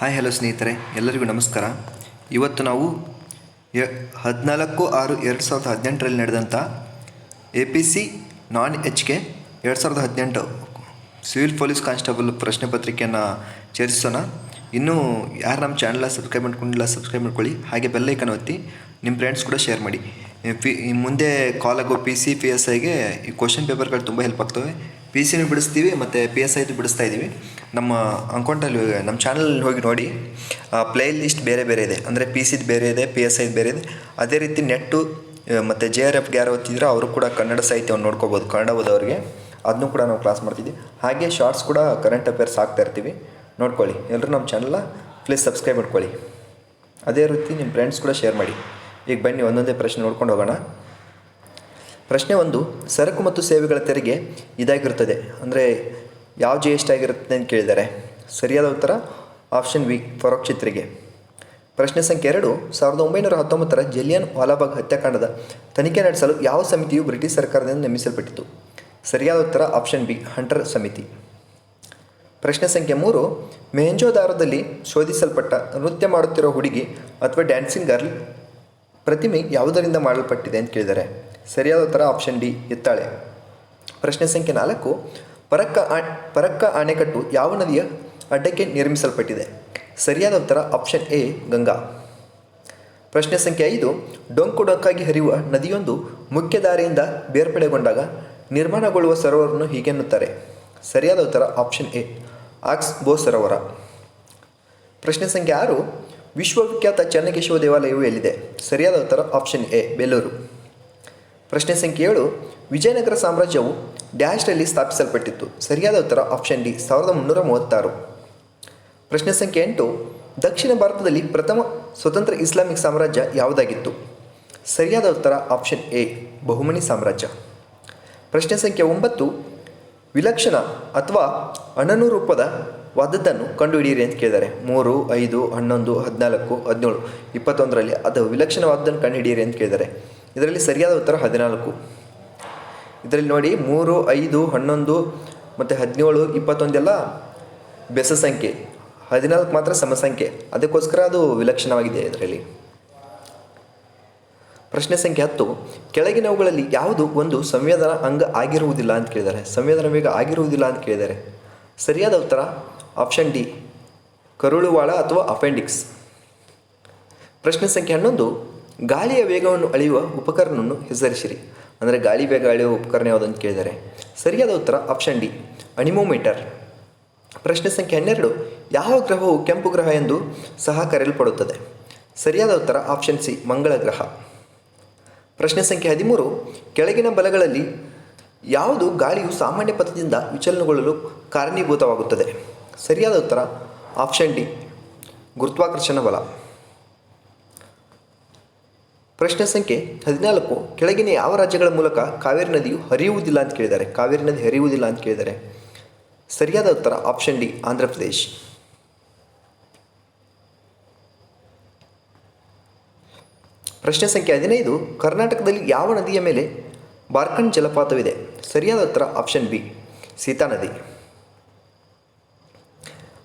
Hi hello ಸ್ನೇಹಿತರೆ, ಎಲ್ಲರಿಗೂ ನಮಸ್ಕಾರ. ಇವತ್ತು ನಾವು ಹದಿನಾಲ್ಕು ಆರು ಎರಡು ಸಾವಿರದ ಹದಿನೆಂಟರಲ್ಲಿ ನಡೆದಂಥ A P C non H K ಎರಡು ಸಾವಿರದ ಹದಿನೆಂಟು ಸಿವಿಲ್ ಪೊಲೀಸ್ ಕಾನ್ಸ್ಟೇಬಲ್ ಪ್ರಶ್ನೆ ಪತ್ರಿಕೆಯನ್ನು ಸೇರಿಸೋಣ ಇನ್ನೂ ಯಾರು ನಮ್ಮ ಚಾನಲ್ನ ಸಬ್ಸ್ಕ್ರೈಬ್ ಮಾಡ್ಕೊಂಡಿಲ್ಲ ಸಬ್ಸ್ಕ್ರೈಬ್ ಮಾಡ್ಕೊಳ್ಳಿ. ಹಾಗೆ ಬೆಲ್ಲೈಕನ್ ಒತ್ತಿ ನಿಮ್ಮ ಫ್ರೆಂಡ್ಸ್ ಕೂಡ ಶೇರ್ ಮಾಡಿ. ಪಿ ಮುಂದೆ ಕಾಲ್ ಆಗೋ ಪಿ ಸಿ ಪಿ ಎಸ್ ಐಗೆ ಈ ಕ್ವಶನ್ ಪೇಪರ್ಗಳು ತುಂಬ ಹೆಲ್ಪ್ ಆಗ್ತವೆ. ಪಿ ಸಿನೂ ಬಿಡಿಸ್ತೀವಿ, ಮತ್ತು ಪಿ ಎಸ್ ಐದು ಬಿಡಿಸ್ತಾ ಇದ್ದೀವಿ ನಮ್ಮ ಅಕೌಂಟಲ್ಲಿ ನಮ್ಮ ಚಾನಲ್ ಹೋಗಿ ನೋಡಿ ಪ್ಲೇ ಲಿಸ್ಟ್ ಬೇರೆ ಬೇರೆ ಇದೆ. ಅಂದರೆ ಪಿ ಸಿದು ಬೇರೆ ಇದೆ ಪಿ ಎಸ್ ಐದು ಬೇರೆ ಇದೆ. ಅದೇ ರೀತಿ ನೆಟ್ಟು ಮತ್ತು ಜೆ ಆರ್ ಎಫ್ಗೆ ಯಾರು ಓದ್ತಿದ್ರೆ ಅವರು ಕೂಡ ಕನ್ನಡ ಸಾಹಿತ್ಯವನ್ನು ನೋಡ್ಕೋಬೋದು, ಕನ್ನಡ ಓದೋರಿಗೆ. ಅದನ್ನು ಕೂಡ ನಾವು ಕ್ಲಾಸ್ ಮಾಡ್ತಿದ್ವಿ. ಹಾಗೆ ಶಾರ್ಟ್ಸ್ ಕೂಡ ಕರೆಂಟ್ ಅಫೇರ್ಸ್ ಆಗ್ತಾ ಇರ್ತೀವಿ. ನೋಡ್ಕೊಳ್ಳಿ. ಎಲ್ಲರೂ ನಮ್ಮ ಚಾನಲ್ನ ಪ್ಲೀಸ್ ಸಬ್ಸ್ಕ್ರೈಬ್ ಮಾಡ್ಕೊಳ್ಳಿ. ಅದೇ ರೀತಿ ನಿಮ್ಮ ಫ್ರೆಂಡ್ಸ್ ಕೂಡ ಶೇರ್ ಮಾಡಿ. ಈಗ ಬನ್ನಿ, ಒಂದೊಂದೇ ಪ್ರಶ್ನೆ ನೋಡ್ಕೊಂಡು ಹೋಗೋಣ. ಪ್ರಶ್ನೆ ಒಂದು, ಸರಕು ಮತ್ತು ಸೇವೆಗಳ ತೆರಿಗೆ ಇದಾಗಿರುತ್ತದೆ ಅಂದರೆ ಯಾವ ಜಿ ಎಸ್ ಟಿ ಆಗಿರುತ್ತೆ ಅಂತ ಕೇಳಿದ್ದಾರೆ ಸರಿಯಾದ ಉತ್ತರ ಆಪ್ಷನ್ ವಿ ಪರೋಕ್ಷ ಚಿತ್ರಿಗೆ ಪ್ರಶ್ನೆ ಸಂಖ್ಯೆ ಎರಡು, ಸಾವಿರದ ಒಂಬೈನೂರ ಹತ್ತೊಂಬತ್ತರ ಜಲಿಯನ್ ವಾಲಾಬಾಗ್ ಹತ್ಯಾಕಾಂಡದ ತನಿಖೆ ನಡೆಸಲು ಯಾವ ಸಮಿತಿಯು ಬ್ರಿಟಿಷ್ ಸರ್ಕಾರದಿಂದ ನೇಮಿಸಲ್ಪಟ್ಟಿತು? ಸರಿಯಾದ ಉತ್ತರ ಆಪ್ಷನ್ ಬಿ ಹಂಟರ್ ಸಮಿತಿ. ಪ್ರಶ್ನೆ ಸಂಖ್ಯೆ ಮೂರು, ಮೆಹಂಜೋದಾರದಲ್ಲಿ ಶೋಧಿಸಲ್ಪಟ್ಟ ನೃತ್ಯ ಮಾಡುತ್ತಿರೋ ಹುಡುಗಿ ಅಥವಾ ಡ್ಯಾನ್ಸಿಂಗ್ ಗರ್ಲ್ ಪ್ರತಿಮೆ ಯಾವುದರಿಂದ ಮಾಡಲ್ಪಟ್ಟಿದೆ ಅಂತ ಕೇಳಿದ್ದಾರೆ ಸರಿಯಾದ ಉತ್ತರ ಆಪ್ಷನ್ ಡಿ ಎತ್ತಾಳೆ ಪ್ರಶ್ನೆ ಸಂಖ್ಯೆ ನಾಲ್ಕು ಪರಕ್ಕ ಪರಕ್ಕ ಅಣೆಕಟ್ಟು ಯಾವ ನದಿಯ ಅಡ್ಡಕ್ಕೆ ನಿರ್ಮಿಸಲ್ಪಟ್ಟಿದೆ? ಸರಿಯಾದ ಉತ್ತರ ಆಪ್ಷನ್ ಎ ಗಂಗಾ. ಪ್ರಶ್ನೆ ಸಂಖ್ಯೆ ಐದು ಡೊಂಕು ಡೊಂಕಾಗಿ ಹರಿಯುವ ನದಿಯೊಂದು ಮುಖ್ಯ ದಾರಿಯಿಂದ ಬೇರ್ಪಡೆಗೊಂಡಾಗ ನಿರ್ಮಾಣಗೊಳ್ಳುವ ಸರೋವರವನ್ನು ಹೀಗೆನ್ನುತ್ತಾರೆ ಸರಿಯಾದ ಉತ್ತರ ಆಪ್ಷನ್ ಎ ಆಕ್ಸ್ ಬೋ ಸರೋವರ. ಪ್ರಶ್ನೆ ಸಂಖ್ಯೆ ಆರು, ವಿಶ್ವವಿಖ್ಯಾತ ಚನ್ನಕೇಶವ ದೇವಾಲಯವು ಎಲ್ಲಿದೆ? ಸರಿಯಾದ ಉತ್ತರ ಆಪ್ಷನ್ ಎ ಬೇಲೂರು. ಪ್ರಶ್ನೆ ಸಂಖ್ಯೆ ಏಳು, ವಿಜಯನಗರ ಸಾಮ್ರಾಜ್ಯವು ಡ್ಯಾಶ್ನಲ್ಲಿ ಸ್ಥಾಪಿಸಲ್ಪಟ್ಟಿತ್ತು. ಸರಿಯಾದ ಉತ್ತರ ಆಪ್ಷನ್ ಡಿ ಸಾವಿರದ ಮುನ್ನೂರ ಮೂವತ್ತಾರು. ಪ್ರಶ್ನೆ ಸಂಖ್ಯೆ ಎಂಟು, ದಕ್ಷಿಣ ಭಾರತದಲ್ಲಿ ಪ್ರಥಮ ಸ್ವತಂತ್ರ ಇಸ್ಲಾಮಿಕ್ ಸಾಮ್ರಾಜ್ಯ ಯಾವುದಾಗಿತ್ತು? ಸರಿಯಾದ ಉತ್ತರ ಆಪ್ಷನ್ ಎ ಬಹುಮನಿ ಸಾಮ್ರಾಜ್ಯ. ಪ್ರಶ್ನೆ ಸಂಖ್ಯೆ ಒಂಬತ್ತು, ವಿಲಕ್ಷಣ ಅಥವಾ ಅಣನು ರೂಪದ ವಾದದ್ದನ್ನು ಕಂಡುಹಿಡಿಯಿರಿ ಅಂತ ಕೇಳಿದ್ದಾರೆ. ಮೂರು, ಐದು, ಹನ್ನೊಂದು, ಹದಿನಾಲ್ಕು, ಹದಿನೇಳು, ಇಪ್ಪತ್ತೊಂದರಲ್ಲಿ ಅದು ವಿಲಕ್ಷಣವಾದದ್ದನ್ನು ಕಂಡುಹಿಡಿಯಿರಿ ಅಂತ ಕೇಳಿದ್ದಾರೆ. ಇದರಲ್ಲಿ ಸರಿಯಾದ ಉತ್ತರ ಹದಿನಾಲ್ಕು. ಇದರಲ್ಲಿ ನೋಡಿ ಮೂರು, ಐದು, ಹನ್ನೊಂದು, ಮತ್ತು ಹದಿನೇಳು, ಇಪ್ಪತ್ತೊಂದೆಲ್ಲ ಬೆಸ ಸಂಖ್ಯೆ. ಹದಿನಾಲ್ಕು ಮಾತ್ರ ಸಮಸಂಖ್ಯೆ ಅದಕ್ಕೋಸ್ಕರ ಅದು ವಿಲಕ್ಷಣವಾಗಿದೆ ಇದರಲ್ಲಿ. ಪ್ರಶ್ನೆ ಸಂಖ್ಯೆ ಹತ್ತು. ಕೆಳಗಿನವುಗಳಲ್ಲಿ ಯಾವುದು ಒಂದು ಸಂವೇದನಾ ಅಂಗ ಆಗಿರುವುದಿಲ್ಲ ಅಂತ ಕೇಳಿದ್ದಾರೆ. ಸಂವೇದನಾ ವೇಗ ಆಗಿರುವುದಿಲ್ಲ ಅಂತ ಕೇಳಿದ್ದಾರೆ. ಸರಿಯಾದ ಉತ್ತರ, ಆಪ್ಷನ್ ಡಿ. ಕರುಳುವಾಳ ಅಥವಾ ಅಪೆಂಡಿಕ್ಸ್. ಪ್ರಶ್ನೆ ಸಂಖ್ಯೆ ಹನ್ನೊಂದು. ಗಾಳಿಯ ವೇಗವನ್ನು ಅಳೆಯುವ ಉಪಕರಣವನ್ನು ಹೆಸರಿಸಿರಿ. ಅಂದರೆ ಗಾಳಿ ಬೇಗ ಅಳೆಯುವ ಉಪಕರಣ ಯಾವುದು ಅಂತ ಕೇಳಿದ್ದಾರೆ ಸರಿಯಾದ ಉತ್ತರ ಆಪ್ಷನ್ ಡಿ ಅನಿಮೋಮೀಟರ್ ಪ್ರಶ್ನೆ ಸಂಖ್ಯೆ ಹನ್ನೆರಡು, ಯಾವ ಗ್ರಹವು ಕೆಂಪು ಗ್ರಹ ಎಂದು ಸಹ ಕರೆಯಲ್ಪಡುತ್ತದೆ? ಸರಿಯಾದ ಉತ್ತರ ಆಪ್ಷನ್ ಸಿ ಮಂಗಳ ಗ್ರಹ. ಪ್ರಶ್ನೆ ಸಂಖ್ಯೆ ಹದಿಮೂರು, ಕೆಳಗಿನ ಬಲಗಳಲ್ಲಿ ಯಾವುದು ಗಾಳಿಯು ಸಾಮಾನ್ಯ ಪಥದಿಂದ ವಿಚಲನಗೊಳ್ಳಲು ಕಾರಣೀಭೂತವಾಗುತ್ತದೆ? ಸರಿಯಾದ ಉತ್ತರ ಆಪ್ಷನ್ ಡಿ ಗುರುತ್ವಾಕರ್ಷಣ ಬಲ. ಪ್ರಶ್ನೆ ಸಂಖ್ಯೆ ಹದಿನಾಲ್ಕು. ಕೆಳಗಿನ ಯಾವ ರಾಜ್ಯಗಳ ಮೂಲಕ ಕಾವೇರಿ ನದಿಯು ಹರಿಯುವುದಿಲ್ಲ ಅಂತ ಕೇಳಿದ್ದಾರೆ. ಕಾವೇರಿ ನದಿ ಹರಿಯುವುದಿಲ್ಲ ಅಂತ ಕೇಳಿದ್ದಾರೆ. ಸರಿಯಾದ ಉತ್ತರ ಆಪ್ಷನ್ ಡಿ, ಆಂಧ್ರ ಪ್ರದೇಶ್. ಪ್ರಶ್ನೆ ಸಂಖ್ಯೆ ಹದಿನೈದು. ಕರ್ನಾಟಕದಲ್ಲಿ ಯಾವ ನದಿಯ ಮೇಲೆ ಬಾರ್ಕಂಡ್ ಜಲಪಾತವಿದೆ? ಸರಿಯಾದ ಉತ್ತರ ಆಪ್ಷನ್ ಬಿ, ಸೀತಾ ನದಿ.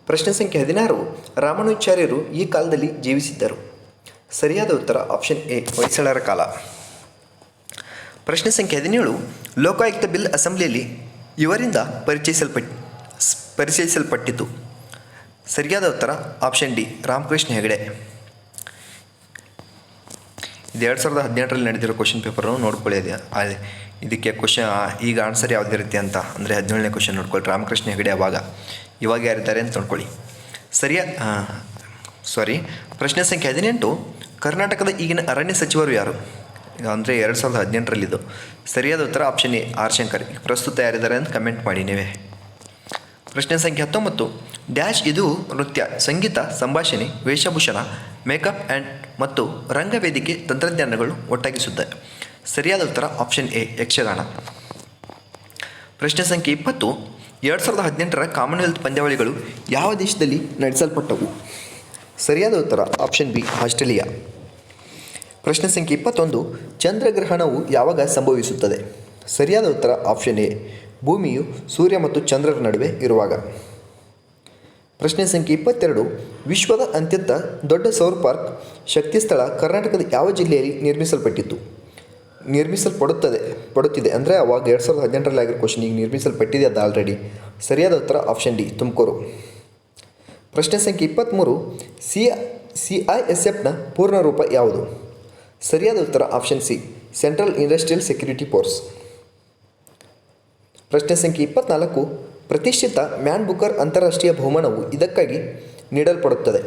ಪ್ರಶ್ನೆ ಸಂಖ್ಯೆ ಹದಿನಾರು. ರಾಮಾನುಚಾರ್ಯರು ಈ ಕಾಲದಲ್ಲಿ ಜೀವಿಸಿದ್ದರು. ಸರಿಯಾದ ಉತ್ತರ ಆಪ್ಷನ್ ಎ ಹೊಯ್ಸಳರ ಕಾಲ. ಪ್ರಶ್ನೆ ಸಂಖ್ಯೆ ಹದಿನೇಳು, ಲೋಕಾಯುಕ್ತ ಬಿಲ್ ಅಸೆಂಬ್ಲಿಯಲ್ಲಿ ಇವರಿಂದ ಪರಿಚಯಿಸಲ್ಪಟ್, ಪರಿಚಯಿಸಲ್ಪಟ್ಟಿತು. ಸರಿಯಾದ ಉತ್ತರ ಆಪ್ಷನ್ ಡಿ ರಾಮಕೃಷ್ಣ ಹೆಗಡೆ. ಇದು ಎರಡು ಸಾವಿರದ ಹದಿನೆಂಟರಲ್ಲಿ ನಡೆದಿರೋ ಕ್ವಶನ್ ಪೇಪರನ್ನು ನೋಡ್ಕೊಳ್ಳಿ ಅದು ಇದಕ್ಕೆ ಕ್ವಶನ್ ಈಗ ಆನ್ಸರ್ ಯಾವುದಿರುತ್ತೆ ಅಂತ, ಅಂದರೆ ಹದಿನೇಳನೇ ಕ್ವಶನ್ ನೋಡ್ಕೊಳ್ಳಿ, ರಾಮಕೃಷ್ಣ ಹೆಗಡೆ ಅವಾಗ ಇವಾಗ ಯಾರಿದ್ದಾರೆ ಅಂತ ನೋಡ್ಕೊಳ್ಳಿ. ಸರಿಯಾ ಸಾರಿ ಪ್ರಶ್ನೆ ಸಂಖ್ಯೆ ಹದಿನೆಂಟು ಕರ್ನಾಟಕದ ಈಗಿನ ಅರಣ್ಯ ಸಚಿವರು ಯಾರು? ಅಂದರೆ ಎರಡು ಸಾವಿರದ ಹದಿನೆಂಟರಲ್ಲಿದ್ದು. ಸರಿಯಾದ ಉತ್ತರ ಆಪ್ಷನ್ ಎ ಆರ್ ಶಂಕರ್. ಪ್ರಸ್ತುತ ಯಾರಿದ್ದಾರೆ ಅಂತ ಕಮೆಂಟ್ ಮಾಡಿ ನೀವೇ. ಪ್ರಶ್ನೆ ಸಂಖ್ಯೆ ಹತ್ತೊಂಬತ್ತು. ಡ್ಯಾಶ್ ಇದು ನೃತ್ಯ, ಸಂಗೀತ, ಸಂಭಾಷಣೆ, ವೇಷಭೂಷಣ, ಮೇಕಪ್ ಆ್ಯಂಡ್ ಮತ್ತು ರಂಗವೇದಿಕೆ ತಂತ್ರಜ್ಞಾನಗಳು ಒಟ್ಟಾಗಿಸುತ್ತೆ. ಸರಿಯಾದ ಉತ್ತರ ಆಪ್ಷನ್ ಎ, ಯಕ್ಷಗಾನ. ಪ್ರಶ್ನೆ ಸಂಖ್ಯೆ ಇಪ್ಪತ್ತು. ಎರಡು ಸಾವಿರದ ಹದಿನೆಂಟರ ಕಾಮನ್ವೆಲ್ತ್ ಪಂದ್ಯಾವಳಿಗಳು ಯಾವ ದೇಶದಲ್ಲಿ ನಡೆಸಲ್ಪಟ್ಟವು? ಸರಿಯಾದ ಉತ್ತರ ಆಪ್ಷನ್ ಬಿ, ಆಸ್ಟ್ರೇಲಿಯಾ. ಪ್ರಶ್ನೆ ಸಂಖ್ಯೆ ಇಪ್ಪತ್ತೊಂದು, ಚಂದ್ರಗ್ರಹಣವು ಯಾವಾಗ ಸಂಭವಿಸುತ್ತದೆ? ಸರಿಯಾದ ಉತ್ತರ ಆಪ್ಷನ್ ಎ, ಭೂಮಿಯು ಸೂರ್ಯ ಮತ್ತು ಚಂದ್ರರ ನಡುವೆ ಇರುವಾಗ. ಪ್ರಶ್ನೆ ಸಂಖ್ಯೆ ಇಪ್ಪತ್ತೆರಡು, ವಿಶ್ವದ ಅತ್ಯಂತ ದೊಡ್ಡ ಸೌರ ಪಾರ್ಕ್, ಶಕ್ತಿ ಸ್ಥಳ ಕರ್ನಾಟಕದ ಯಾವ ಜಿಲ್ಲೆಯಲ್ಲಿ ನಿರ್ಮಿಸಲ್ಪಟ್ಟಿತ್ತು? ನಿರ್ಮಿಸಲ್ಪಡುತ್ತದೆ, ಪಡುತ್ತಿದೆ ಅಂದರೆ ಅವಾಗ ಎರಡು ಸಾವಿರದ ಹದಿನೆಂಟರಲ್ಲಿ ಆಗಿರೋ ಕ್ವಶನ್ ಈಗ ನಿರ್ಮಿಸಲ್ಪಟ್ಟಿದೆ ಅದು ಆಲ್ರೆಡಿ ಸರಿಯಾದ ಉತ್ತರ ಆಪ್ಷನ್ ಡಿ, ತುಮಕೂರು. ಪ್ರಶ್ನೆ ಸಂಖ್ಯೆ ಇಪ್ಪತ್ತ್ಮೂರು ಸಿ ಸಿ ಐ ಎಸ್ ಎಫ್ನ ಪೂರ್ಣ ರೂಪ ಯಾವುದು? ಸರಿಯಾದ ಉತ್ತರ option C, central industrial security force ಪ್ರಶ್ನೆ ಸಂಖ್ಯೆ ಇಪ್ಪತ್ನಾಲ್ಕು, ಪ್ರತಿಷ್ಠಿತ ಮ್ಯಾನ್ ಬುಕರ್ ಅಂತಾರಾಷ್ಟ್ರೀಯ ಬಹುಮಾನವು ಇದಕ್ಕಾಗಿ ನೀಡಲ್ಪಡುತ್ತದೆ.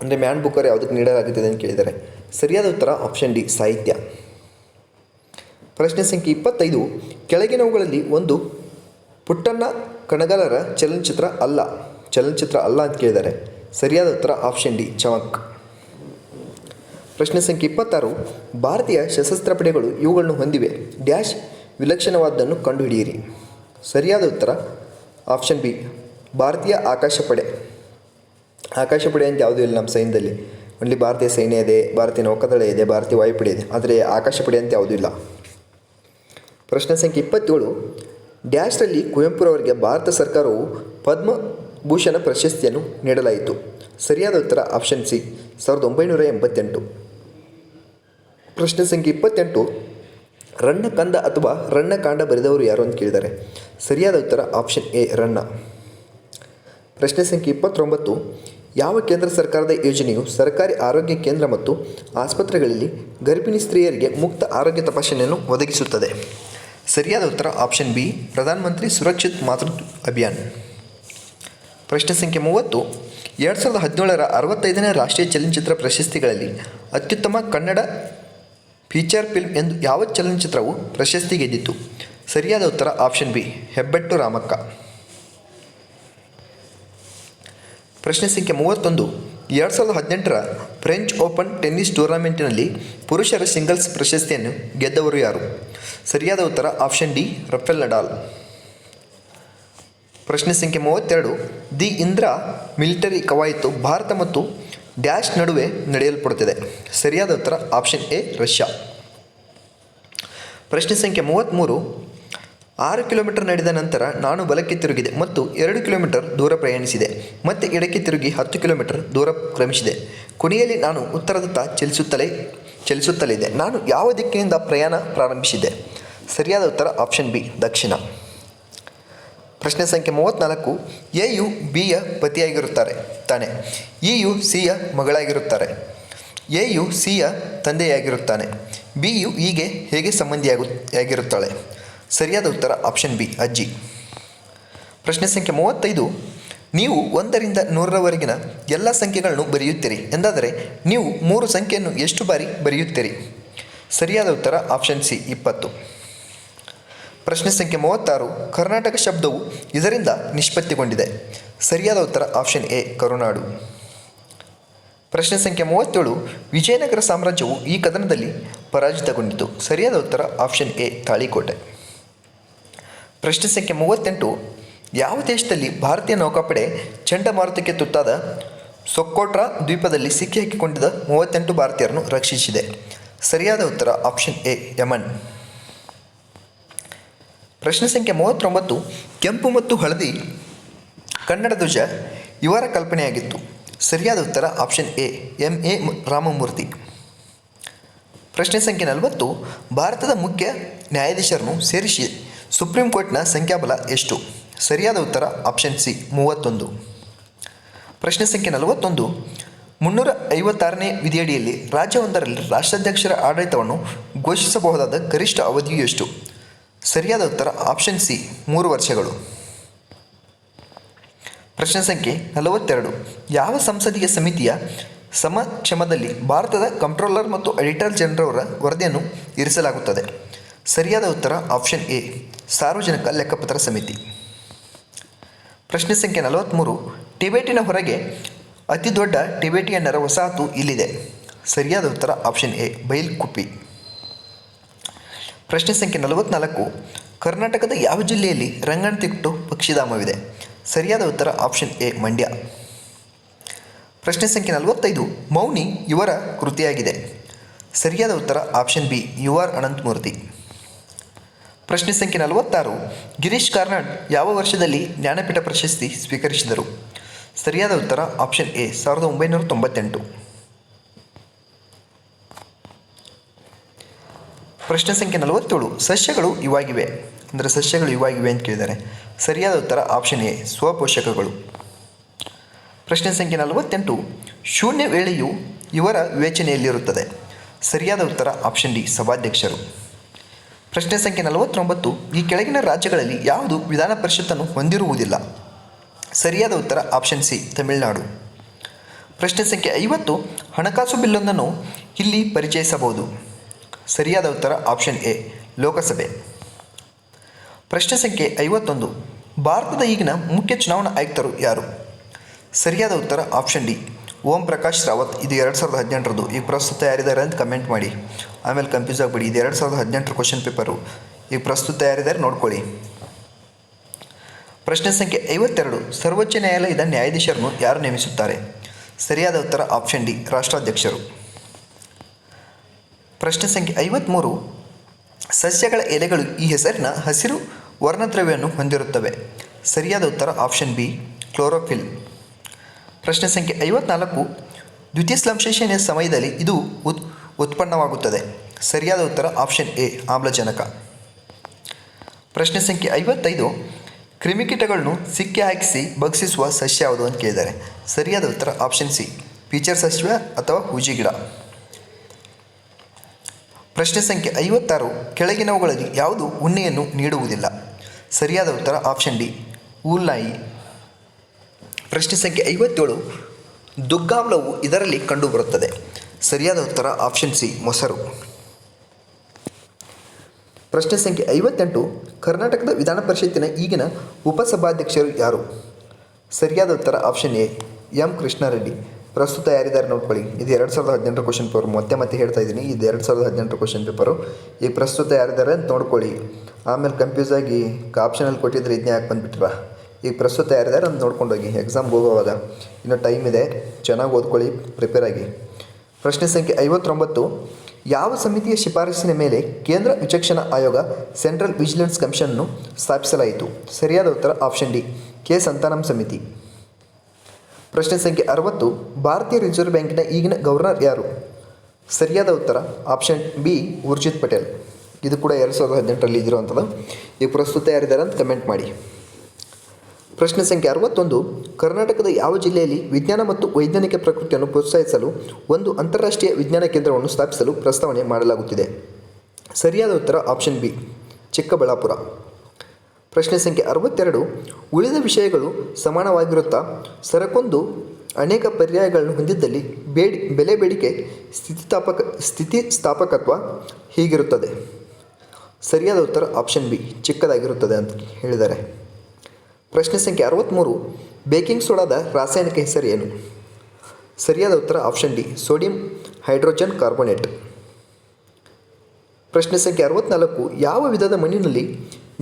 ಅಂದರೆ ಮ್ಯಾನ್ ಬುಕರ್ ಯಾವುದಕ್ಕೆ ನೀಡಲಾಗುತ್ತದೆ ಅಂತ ಕೇಳಿದರೆ ಸರಿಯಾದ ಉತ್ತರ ಆಪ್ಷನ್ ಡಿ, ಸಾಹಿತ್ಯ. ಪ್ರಶ್ನೆ ಸಂಖ್ಯೆ ಇಪ್ಪತ್ತೈದು, ಕೆಳಗಿನವುಗಳಲ್ಲಿ ಒಂದು ಪುಟ್ಟಣ್ಣ ಕಣಗಾಲರ ಚಲನಚಿತ್ರ ಅಲ್ಲ ಚಲನಚಿತ್ರ ಅಲ್ಲ ಅಂತ ಕೇಳಿದ್ದಾರೆ. ಸರಿಯಾದ ಉತ್ತರ ಆಪ್ಷನ್ ಡಿ, ಚಮಕ್. ಪ್ರಶ್ನೆ ಸಂಖ್ಯೆ ಇಪ್ಪತ್ತಾರು. ಭಾರತೀಯ ಸಶಸ್ತ್ರ ಪಡೆಗಳು ಇವುಗಳನ್ನು ಹೊಂದಿವೆ. ಡ್ಯಾಶ್ ವಿಲಕ್ಷಣವಾದ್ದನ್ನು ಕಂಡುಹಿಡಿಯಿರಿ. ಸರಿಯಾದ ಉತ್ತರ, ಆಪ್ಷನ್ ಬಿ, ಭಾರತೀಯ ಆಕಾಶ ಪಡೆ. ಆಕಾಶ ಪಡೆ ಅಂತ ಯಾವುದೂ ಇಲ್ಲ ನಮ್ಮ ಸೈನ್ಯದಲ್ಲಿ. ಒನ್ಲಿ ಭಾರತೀಯ ಸೈನ್ಯ ಇದೆ, ಭಾರತೀಯ ನೌಕಾದಳ ಇದೆ, ಭಾರತೀಯ ವಾಯುಪಡೆ ಇದೆ. ಆದರೆ ಆಕಾಶ ಪಡೆ ಅಂತ ಯಾವುದೂ ಇಲ್ಲ. ಪ್ರಶ್ನೆ ಸಂಖ್ಯೆ ಇಪ್ಪತ್ತೇಳು. ಡ್ಯಾಶ್ರಲ್ಲಿ ಕುವೆಂಪುರವರಿಗೆ ಭಾರತ ಸರ್ಕಾರವು ಪದ್ಮಭೂಷಣ ಪ್ರಶಸ್ತಿಯನ್ನು ನೀಡಲಾಯಿತು. ಸರಿಯಾದ ಉತ್ತರ, ಆಪ್ಷನ್ ಸಿ, ಸಾವಿರದ ಒಂಬೈನೂರ ಎಂಬತ್ತೆಂಟು. ಪ್ರಶ್ನೆ ಸಂಖ್ಯೆ ಇಪ್ಪತ್ತೆಂಟು. ರಣ್ಣ ಕಂದ ಅಥವಾ ರಣ್ಣ ಕಾಂಡ ಬರೆದವರು ಯಾರು ಅಂತ ಕೇಳಿದ್ದಾರೆ. ಸರಿಯಾದ ಉತ್ತರ ಆಪ್ಷನ್ ಎ ರಣ್ಣ. ಪ್ರಶ್ನೆ ಸಂಖ್ಯೆ ಇಪ್ಪತ್ತೊಂಬತ್ತು. ಯಾವ ಕೇಂದ್ರ ಸರ್ಕಾರದ ಯೋಜನೆಯು ಸರ್ಕಾರಿ ಆರೋಗ್ಯ ಕೇಂದ್ರ ಮತ್ತು ಆಸ್ಪತ್ರೆಗಳಲ್ಲಿ ಗರ್ಭಿಣಿ ಸ್ತ್ರೀಯರಿಗೆ ಮುಕ್ತ ಆರೋಗ್ಯ ತಪಾಸಣೆಯನ್ನು ಒದಗಿಸುತ್ತದೆ? ಸರಿಯಾದ ಉತ್ತರ ಆಪ್ಷನ್ ಬಿ ಪ್ರಧಾನಮಂತ್ರಿ ಸುರಕ್ಷಿತ್ ಮಾತೃ ಅಭಿಯಾನ್. ಪ್ರಶ್ನೆ ಸಂಖ್ಯೆ ಮೂವತ್ತು. ಎರಡು ಸಾವಿರದ ಹದಿನೇಳರ ಅರವತ್ತೈದನೇ ರಾಷ್ಟ್ರೀಯ ಚಲನಚಿತ್ರ ಪ್ರಶಸ್ತಿಗಳಲ್ಲಿ ಅತ್ಯುತ್ತಮ ಕನ್ನಡ ಫೀಚರ್ ಫಿಲ್ಮ್ ಎಂದು ಯಾವ ಚಲನಚಿತ್ರವು ಪ್ರಶಸ್ತಿ ಗೆದ್ದಿತ್ತು ಸರಿಯಾದ ಉತ್ತರ ಆಪ್ಷನ್ ಬಿ ಹೆಬ್ಬೆಟ್ಟು ರಾಮಕ್ಕ. ಪ್ರಶ್ನೆ ಸಂಖ್ಯೆ ಮೂವತ್ತೊಂದು. ಎರಡು ಸಾವಿರದ ಹದಿನೆಂಟರ ಫ್ರೆಂಚ್ ಓಪನ್ ಟೆನ್ನಿಸ್ ಟೂರ್ನಾಮೆಂಟಿನಲ್ಲಿ ಪುರುಷರ ಸಿಂಗಲ್ಸ್ ಪ್ರಶಸ್ತಿಯನ್ನು ಗೆದ್ದವರು ಯಾರು? ಸರಿಯಾದ ಉತ್ತರ ಆಪ್ಷನ್ ಡಿ ರಫೆಲ್ ನಡಾಲ್. ಪ್ರಶ್ನೆ ಸಂಖ್ಯೆ ಮೂವತ್ತೆರಡು. ದಿ ಇಂದ್ರ ಮಿಲಿಟರಿ ಕವಾಯಿತು ಭಾರತ ಮತ್ತು ಡ್ಯಾಶ್ ನಡುವೆ ನಡೆಯಲ್ಪಡುತ್ತಿದೆ. ಸರಿಯಾದ ಉತ್ತರ ಆಪ್ಷನ್ ಎ ರಷ್ಯಾ ಪ್ರಶ್ನೆ ಸಂಖ್ಯೆ ಮೂವತ್ತ್ಮೂರು ಆರು ಕಿಲೋಮೀಟರ್ ನಡೆದ ನಂತರ ನಾನು ಬಲಕ್ಕೆ ತಿರುಗಿದೆ ಮತ್ತು ಎರಡು ಕಿಲೋಮೀಟರ್ ದೂರ ಪ್ರಯಾಣಿಸಿದೆ ಮತ್ತೆ ಎಡಕ್ಕೆ ತಿರುಗಿ ಹತ್ತು ಕಿಲೋಮೀಟರ್ ದೂರ ಕ್ರಮಿಸಿದೆ. ಕೊನೆಯಲ್ಲಿ ನಾನು ಉತ್ತರದತ್ತ ಚಲಿಸುತ್ತಲೇ ಚಲಿಸುತ್ತಲಿದೆ ನಾನು ಯಾವ ದಿಕ್ಕಿನಿಂದ ಪ್ರಯಾಣ ಪ್ರಾರಂಭಿಸಿದೆ ಸರಿಯಾದ ಉತ್ತರ ಆಪ್ಷನ್ ಬಿ ದಕ್ಷಿಣ. ಪ್ರಶ್ನೆ ಸಂಖ್ಯೆ ಮೂವತ್ತ್ನಾಲ್ಕು ಎ ಯು ಬಿಯ ಪತಿಯಾಗಿರುತ್ತಾರೆ, ತಾನೆ. ಇ ಯು ಸಿಯ ಮಗಳಾಗಿರುತ್ತಾರೆ. ಎ ಯು ಸಿಯ ತಂದೆಯಾಗಿರುತ್ತಾನೆ. ಬಿ ಯು ಹೀಗೆ ಹೇಗೆ ಸಂಬಂಧಿಯಾಗು ಆಗಿರುತ್ತಾಳೆ ಸರಿಯಾದ ಉತ್ತರ ಆಪ್ಷನ್ ಬಿ, ಅಜ್ಜಿ. ಪ್ರಶ್ನೆ ಸಂಖ್ಯೆ ಮೂವತ್ತೈದು, ನೀವು ಒಂದರಿಂದ ನೂರರವರೆಗಿನ ಎಲ್ಲ ಸಂಖ್ಯೆಗಳನ್ನು ಬರೆಯುತ್ತೀರಿ. ಎಂದಾದರೆ, ನೀವು ಮೂರು ಸಂಖ್ಯೆಯನ್ನು ಎಷ್ಟು ಬಾರಿ ಬರೆಯುತ್ತೀರಿ? ಸರಿಯಾದ ಉತ್ತರ ಆಪ್ಷನ್ ಸಿ, ಇಪ್ಪತ್ತು. ಪ್ರಶ್ನೆ ಸಂಖ್ಯೆ ಮೂವತ್ತಾರು, ಕರ್ನಾಟಕ ಶಬ್ದವು ಇದರಿಂದ ನಿಷ್ಪತ್ತಿಗೊಂಡಿದೆ. ಸರಿಯಾದ ಉತ್ತರ ಆಪ್ಷನ್ ಎ ಕರುನಾಡು. ಪ್ರಶ್ನೆ ಸಂಖ್ಯೆ ಮೂವತ್ತೇಳು, ವಿಜಯನಗರ ಸಾಮ್ರಾಜ್ಯವು ಈ ಕದನದಲ್ಲಿ ಪರಾಜಿತಗೊಂಡಿತು. ಸರಿಯಾದ ಉತ್ತರ ಆಪ್ಷನ್ ಎ ತಾಳಿಕೋಟೆ. ಪ್ರಶ್ನೆ ಸಂಖ್ಯೆ ಮೂವತ್ತೆಂಟು, ಯಾವ ದೇಶದಲ್ಲಿ ಭಾರತೀಯ ನೌಕಾಪಡೆ ಚಂಡಮಾರುತಕ್ಕೆ ತುತ್ತಾದ ಸೊಕ್ಕೋಟ್ರಾ ದ್ವೀಪದಲ್ಲಿ ಸಿಕ್ಕಿ ಹಾಕಿಕೊಂಡಿದ್ದ ಮೂವತ್ತೆಂಟು ಭಾರತೀಯರನ್ನು ರಕ್ಷಿಸಿದೆ? ಸರಿಯಾದ ಉತ್ತರ ಆಪ್ಷನ್ ಎ ಯಮನ್. ಪ್ರಶ್ನೆ ಸಂಖ್ಯೆ ಮೂವತ್ತೊಂಬತ್ತು, ಕೆಂಪು ಮತ್ತು ಹಳದಿ, ಕನ್ನಡ ಧ್ವಜ, ಇವರ ಕಲ್ಪನೆಯಾಗಿತ್ತು. ಸರಿಯಾದ ಉತ್ತರ option A M A Ramamurthy. ಪ್ರಶ್ನೆ ಸಂಖ್ಯೆ ನಲವತ್ತು, ಭಾರತದ ಮುಖ್ಯ ನ್ಯಾಯಾಧೀಶರನ್ನು ಸೇರಿಸಿ ಸುಪ್ರೀಂ ಕೋರ್ಟ್ನ ಸಂಖ್ಯಾಬಲ ಎಷ್ಟು? ಸರಿಯಾದ ಉತ್ತರ ಆಪ್ಷನ್ ಸಿ ಮೂವತ್ತೊಂದು. ಪ್ರಶ್ನೆ ಸಂಖ್ಯೆ ನಲವತ್ತೊಂದು, ಮುನ್ನೂರ ಐವತ್ತಾರನೇ ವಿಧಿಯಡಿಯಲ್ಲಿ ರಾಜ್ಯವೊಂದರಲ್ಲಿ ರಾಷ್ಟ್ರಾಧ್ಯಕ್ಷರ ಆಡಳಿತವನ್ನು ಘೋಷಿಸಬಹುದಾದ ಗರಿಷ್ಠ ಅವಧಿಯು ಎಷ್ಟು? ಸರಿಯಾದ ಉತ್ತರ ಆಪ್ಷನ್ ಸಿ ಮೂರು ವರ್ಷಗಳು. ಪ್ರಶ್ನೆ ಸಂಖ್ಯೆ ನಲವತ್ತೆರಡು. ಯಾವ ಸಂಸದೀಯ ಸಮಿತಿಯ ಸಮಕ್ಷಮದಲ್ಲಿ ಭಾರತದ ಕಂಟ್ರೋಲರ್ ಮತ್ತು ಎಡಿಟರ್ ಜನರವರ ವರದಿಯನ್ನು ಇರಿಸಲಾಗುತ್ತದೆ? ಸರಿಯಾದ ಉತ್ತರ ಆಪ್ಷನ್ ಎ ಸಾರ್ವಜನಿಕ ಲೆಕ್ಕಪತ್ರ ಸಮಿತಿ. ಪ್ರಶ್ನೆ ಸಂಖ್ಯೆ ನಲವತ್ತ್ಮೂರು ಟಿಬೇಟಿನ ಹೊರಗೆ ಅತಿ ದೊಡ್ಡ ಟಿಬೇಟಿಯನ್ನರ ವಸಾಹತು ಇಲ್ಲಿದೆ. ಸರಿಯಾದ ಉತ್ತರ ಆಪ್ಷನ್ ಎ ಬೈಲ್ಕುಪ್ಪಿ ಪ್ರಶ್ನೆ ಸಂಖ್ಯೆ ನಲವತ್ನಾಲ್ಕು. ಕರ್ನಾಟಕದ ಯಾವ ಜಿಲ್ಲೆಯಲ್ಲಿ ರಂಗನತಿಟ್ಟು ಪಕ್ಷಿಧಾಮವಿದೆ? ಸರಿಯಾದ ಉತ್ತರ ಆಪ್ಷನ್ ಎ, ಮಂಡ್ಯ. ಪ್ರಶ್ನೆ ಸಂಖ್ಯೆ ನಲವತ್ತೈದು. ಮೌನಿ ಇವರ ಕೃತಿಯಾಗಿದೆ. ಸರಿಯಾದ ಉತ್ತರ option B U R Ananthamurthy. ಪ್ರಶ್ನೆ ಸಂಖ್ಯೆ ನಲವತ್ತಾರು. ಗಿರೀಶ್ ಕಾರ್ನಾಡ್ ಯಾವ ವರ್ಷದಲ್ಲಿ ಜ್ಞಾನಪೀಠ ಪ್ರಶಸ್ತಿ ಸ್ವೀಕರಿಸಿದರು? ಸರಿಯಾದ ಉತ್ತರ ಆಪ್ಷನ್ ಎ, ಸಾವಿರದ ಒಂಬೈನೂರ ತೊಂಬತ್ತೆಂಟು. ಪ್ರಶ್ನೆ ಸಂಖ್ಯೆ ನಲವತ್ತೇಳು. ಸಸ್ಯಗಳು ಇವಾಗಿವೆ. ಅಂದರೆ ಸಸ್ಯಗಳು ಇವಾಗಿವೆ ಅಂತ ಕೇಳಿದ್ದಾರೆ. ಸರಿಯಾದ ಉತ್ತರ ಆಪ್ಷನ್ ಎ, ಸ್ವಪೋಷಕಗಳು. ಪ್ರಶ್ನೆ ಸಂಖ್ಯೆ ನಲವತ್ತೆಂಟು. ಶೂನ್ಯ ವೇಳೆಯು ಇವರ ವಿವೇಚನೆಯಲ್ಲಿರುತ್ತದೆ. ಸರಿಯಾದ ಉತ್ತರ ಆಪ್ಷನ್ ಡಿ, ಸಭಾಧ್ಯಕ್ಷರು. ಪ್ರಶ್ನೆ ಸಂಖ್ಯೆ ನಲವತ್ತೊಂಬತ್ತು. ಈ ಕೆಳಗಿನ ರಾಜ್ಯಗಳಲ್ಲಿ ಯಾವುದು ವಿಧಾನ ಪರಿಷತ್ತನ್ನು ಹೊಂದಿರುವುದಿಲ್ಲ? ಸರಿಯಾದ ಉತ್ತರ ಆಪ್ಷನ್ ಸಿ, ತಮಿಳುನಾಡು. ಪ್ರಶ್ನೆ ಸಂಖ್ಯೆ ಐವತ್ತು. ಹಣಕಾಸು ಬಿಲ್ಲೊಂದನ್ನು ಇಲ್ಲಿ ಪರಿಚಯಿಸಬಹುದು. ಸರಿಯಾದ ಉತ್ತರ ಆಪ್ಷನ್ ಎ ಲೋಕಸಭೆ. ಪ್ರಶ್ನೆ ಸಂಖ್ಯೆ ಐವತ್ತೊಂದು. ಭಾರತದ ಈಗಿನ ಮುಖ್ಯ ಚುನಾವಣಾ ಆಯುಕ್ತರು ಯಾರು? ಸರಿಯಾದ ಉತ್ತರ ಆಪ್ಷನ್ ಡಿ ಓಂ ಪ್ರಕಾಶ್ ರಾವತ್. ಇದು ಎರಡು ಸಾವಿರದ ಹದಿನೆಂಟರದು ಈಗ ಪ್ರಸ್ತುತ ಯಾರಿದ್ದಾರೆ ಅಂತ ಕಮೆಂಟ್ ಮಾಡಿ. ಆಮೇಲೆ ಕನ್ಫ್ಯೂಸ್ ಆಗಬೇಡಿ. ಇದು ಎರಡು ಸಾವಿರದ ಹದಿನೆಂಟರ ಕ್ವಶನ್ ಪೇಪರು ಈಗ ಪ್ರಸ್ತುತ ಯಾರಿದ್ದಾರೆ ನೋಡ್ಕೊಳ್ಳಿ. ಪ್ರಶ್ನೆ ಸಂಖ್ಯೆ ಐವತ್ತೆರಡು. ಸರ್ವೋಚ್ಚ ನ್ಯಾಯಾಲಯದ ನ್ಯಾಯಾಧೀಶರನ್ನು ಯಾರು ನೇಮಿಸುತ್ತಾರೆ? ಸರಿಯಾದ ಉತ್ತರ ಆಪ್ಷನ್ ಡಿ ರಾಷ್ಟ್ರಾಧ್ಯಕ್ಷರು. ಪ್ರಶ್ನೆ ಸಂಖ್ಯೆ ಐವತ್ತ್ಮೂರು ಸಸ್ಯಗಳ ಎಲೆಗಳು ಈ ಹೆಸರಿನ ಹಸಿರು ವರ್ಣದ್ರವ್ಯವನ್ನು ಹೊಂದಿರುತ್ತವೆ. ಸರಿಯಾದ ಉತ್ತರ ಆಪ್ಷನ್ ಬಿ, ಕ್ಲೋರೋಫಿಲ್. ಪ್ರಶ್ನೆ ಸಂಖ್ಯೆ ಐವತ್ನಾಲ್ಕು. ದ್ವಿತೀಯ ಸಂಶ್ಲೇಷಣೆಯ ಸಮಯದಲ್ಲಿ ಇದು ಉತ್, ಉತ್ಪನ್ನವಾಗುತ್ತದೆ. ಸರಿಯಾದ ಉತ್ತರ ಆಪ್ಷನ್ ಎ, ಆಮ್ಲಜನಕ. ಪ್ರಶ್ನೆ ಸಂಖ್ಯೆ ಐವತ್ತೈದು. ಕ್ರಿಮಿಕೀಟಗಳನ್ನು ಸಿಕ್ಕಿ ಹಾಕಿಸಿ ಭಕ್ಷಿಸುವ ಸಸ್ಯ ಯಾವುದು ಅಂತ ಕೇಳಿದ್ದಾರೆ. ಸರಿಯಾದ ಉತ್ತರ ಆಪ್ಷನ್ ಸಿ, ಪೀಚರ್ ಸಸ್ಯ ಅಥವಾ ಹೂಜಿ ಗಿಡ ಪ್ರಶ್ನೆ ಸಂಖ್ಯೆ ಐವತ್ತಾರು, ಕೆಳಗಿನವುಗಳಲ್ಲಿ ಯಾವುದು ಉಣ್ಣೆಯನ್ನು ನೀಡುವುದಿಲ್ಲ? ಸರಿಯಾದ ಉತ್ತರ ಆಪ್ಷನ್ ಡಿ ಉಲ್ಲಾಯಿ. ಪ್ರಶ್ನೆ ಸಂಖ್ಯೆ ಐವತ್ತೇಳು ದುಗ್ಗಾಮ್ಲವು ಇದರಲ್ಲಿ ಕಂಡುಬರುತ್ತದೆ. ಸರಿಯಾದ ಉತ್ತರ ಆಪ್ಷನ್ ಸಿ ಮೊಸರು. ಪ್ರಶ್ನೆ ಸಂಖ್ಯೆ ಐವತ್ತೆಂಟು, ಕರ್ನಾಟಕದ ವಿಧಾನ ಪರಿಷತ್ತಿನ ಈಗಿನ ಉಪಸಭಾಧ್ಯಕ್ಷರು ಯಾರು? ಸರಿಯಾದ ಉತ್ತರ ಆಪ್ಷನ್ ಎ ಎಂ ಕೃಷ್ಣಾರೆಡ್ಡಿ. ಪ್ರಸ್ತುತ ಯಾರಿದ್ದಾರೆ ನೋಡ್ಕೊಳ್ಳಿ. ಇದು ಎರಡು ಸಾವಿರದ ಹದಿನೆಂಟರ ಕ್ವಶನ್ ಪೇಪರ್ ಮತ್ತೆ ಮತ್ತೆ ಹೇಳ್ತಾ ಇದ್ದೀನಿ. ಇದು ಎರಡು ಸಾವಿರದ ಹದಿನೆಂಟರ ಕ್ವಶನ್ ಪೇಪರು ಈಗ ಪ್ರಸ್ತುತ ಯಾರಿದ್ದಾರೆ ಅಂತ ನೋಡ್ಕೊಳ್ಳಿ. ಆಮೇಲೆ ಕನ್ಫ್ಯೂಸ್ ಆಗಿ ಆಪ್ಷನಲ್ಲಿ ಕೊಟ್ಟಿದ್ರೆ ಇದನ್ನೇ ಯಾಕೆ ಬಂದುಬಿಟ್ರ ಈಗ ಪ್ರಸ್ತುತ ಯಾರಿದ್ದಾರೆ ಅಂತ ನೋಡ್ಕೊಂಡೋಗಿ ಎಕ್ಸಾಮ್ಗೆ ಹೋಗೋವಾಗ ಇನ್ನೂ ಟೈಮ್ ಇದೆ. ಚೆನ್ನಾಗಿ ಓದ್ಕೊಳ್ಳಿ. ಪ್ರಿಪೇರ್ ಆಗಿ. ಪ್ರಶ್ನೆ ಸಂಖ್ಯೆ ಐವತ್ತೊಂಬತ್ತು. ಯಾವ ಸಮಿತಿಯ ಶಿಫಾರಸಿನ ಮೇಲೆ ಕೇಂದ್ರ ವಿಚಕ್ಷಣ ಆಯೋಗ ಸೆಂಟ್ರಲ್ ವಿಜಿಲೆನ್ಸ್ ಕಮಿಷನ್ನು ಸ್ಥಾಪಿಸಲಾಯಿತು? ಸರಿಯಾದ ಉತ್ತರ ಆಪ್ಷನ್ ಡಿ. ಕೆ. ಸಂತಾನಂ ಸಮಿತಿ. ಪ್ರಶ್ನೆ ಸಂಖ್ಯೆ ಅರವತ್ತು, ಭಾರತೀಯ ರಿಸರ್ವ್ ಬ್ಯಾಂಕಿನ ಈಗಿನ ಗವರ್ನರ್ ಯಾರು? ಸರಿಯಾದ ಉತ್ತರ, ಆಪ್ಷನ್ ಬಿ, ಊರ್ಜಿತ್ ಪಟೇಲ್. ಇದು ಕೂಡ ಎರಡು ಸಾವಿರದ ಹದಿನೆಂಟರಲ್ಲಿ ಇದ್ದಿರುವಂಥದ್ದು ಈಗ ಪ್ರಸ್ತುತ ಯಾರಿದ್ದಾರೆ ಅಂತ ಕಮೆಂಟ್ ಮಾಡಿ. ಪ್ರಶ್ನೆ ಸಂಖ್ಯೆ ಅರವತ್ತೊಂದು, ಕರ್ನಾಟಕದ ಯಾವ ಜಿಲ್ಲೆಯಲ್ಲಿ ವಿಜ್ಞಾನ ಮತ್ತು ವೈಜ್ಞಾನಿಕ ಪ್ರಕೃತಿಯನ್ನು ಪ್ರೋತ್ಸಾಹಿಸಲು ಒಂದು ಅಂತಾರಾಷ್ಟ್ರೀಯ ವಿಜ್ಞಾನ ಕೇಂದ್ರವನ್ನು ಸ್ಥಾಪಿಸಲು ಪ್ರಸ್ತಾವನೆ ಮಾಡಲಾಗುತ್ತಿದೆ? ಸರಿಯಾದ ಉತ್ತರ, ಆಪ್ಷನ್ ಬಿ, ಚಿಕ್ಕಬಳ್ಳಾಪುರ. ಪ್ರಶ್ನೆ ಸಂಖ್ಯೆ ಅರವತ್ತೆರಡು, ಉಳಿದ ವಿಷಯಗಳು ಸಮಾನವಾಗಿರುತ್ತಾ? ಸರಕೊಂದು ಅನೇಕ ಪರ್ಯಾಯಗಳನ್ನು ಹೊಂದಿದ್ದಲ್ಲಿ ಬೇಡಿ, ಬೆಲೆ ಬೇಡಿಕೆ, ಸ್ಥಿತಿಸ್ಥಾಪಕ, ಸ್ಥಿತಿಸ್ಥಾಪಕತ್ವ ಹೀಗಿರುತ್ತದೆ. ಸರಿಯಾದ ಉತ್ತರ ಆಪ್ಷನ್ ಬಿ ಚಿಕ್ಕದಾಗಿರುತ್ತದೆ ಅಂತ ಹೇಳಿದ್ದಾರೆ. ಪ್ರಶ್ನೆ ಸಂಖ್ಯೆ ಅರವತ್ತ್ಮೂರು ಬೇಕಿಂಗ್ ಸೋಡಾದ ರಾಸಾಯನಿಕ ಹೆಸರು ಏನು? ಸರಿಯಾದ ಉತ್ತರ option D sodium hydrogen carbonate ಪ್ರಶ್ನೆ ಸಂಖ್ಯೆ ಅರವತ್ತ್ನಾಲ್ಕು ಯಾವ ವಿಧದ ಮಣ್ಣಿನಲ್ಲಿ